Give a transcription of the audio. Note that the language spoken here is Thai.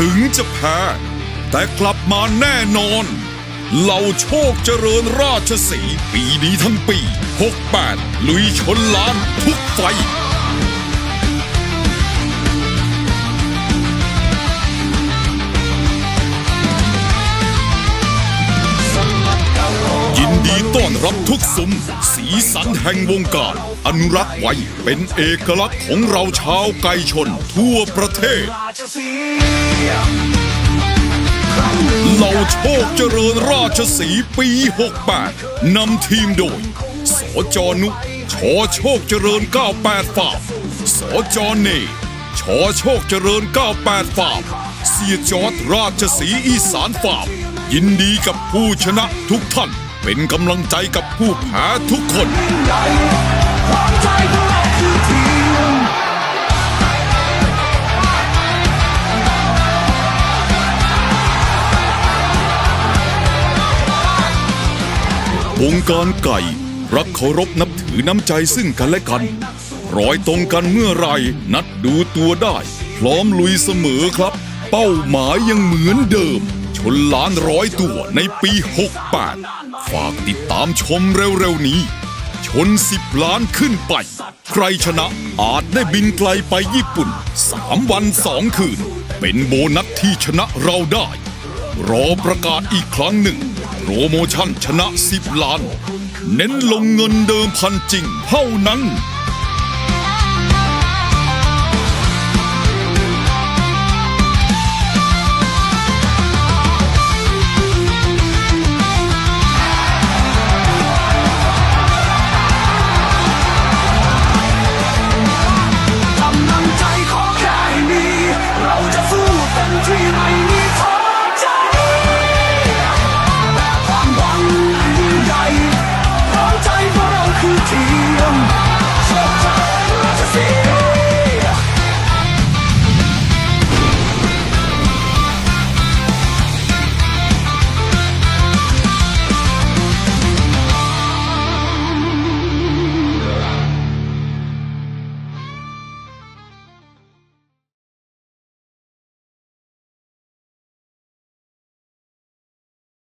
ถึงจะแพ้ แต่กลับมาแน่นอนเหล่าโชคเจริญราชสีปีนี้ทั้งปี 68 ลุยชนล้านทุกไฟ รับทุกสุมสีสันแห่งวงการ อนุรักษ์ไว้เป็นเอกลักษณ์ของเราชาวไก่ชนทั่วประเทศเหล่าโชคเจริญราชสีห์ปี 68 นำทีมโดย สจนุชอโชคเจริญ 98ฝาบสจเนชอโชคเจริญ 98ฝาบเสียจอดราชสีอีสานฝาบยินดีกับผู้ชนะทุกท่าน เป็นกำลังใจกับผู้แพ้ทุกคนวงการไก่ รักเคารพนับถือน้ำใจซึ่งกันและกัน รอยตรงกันเมื่อไหรนัดดูตัวได้ พร้อมลุยเสมอครับ เป้าหมายยังเหมือนเดิม นล้านร้อยตัวในปี 68 ฝากติดตามชมเร็วๆนี้ ชน 10 ล้านขึ้นไป ใครชนะอาจได้บินไกลไปญี่ปุ่น 3 วัน 2 คืน เป็นโบนัสที่ชนะเราได้ รอประกาศอีกครั้งหนึ่งโปรโมชั่นชนะ 10 ล้าน เน้นลงเงินเดิมพันจริงเท่านั้น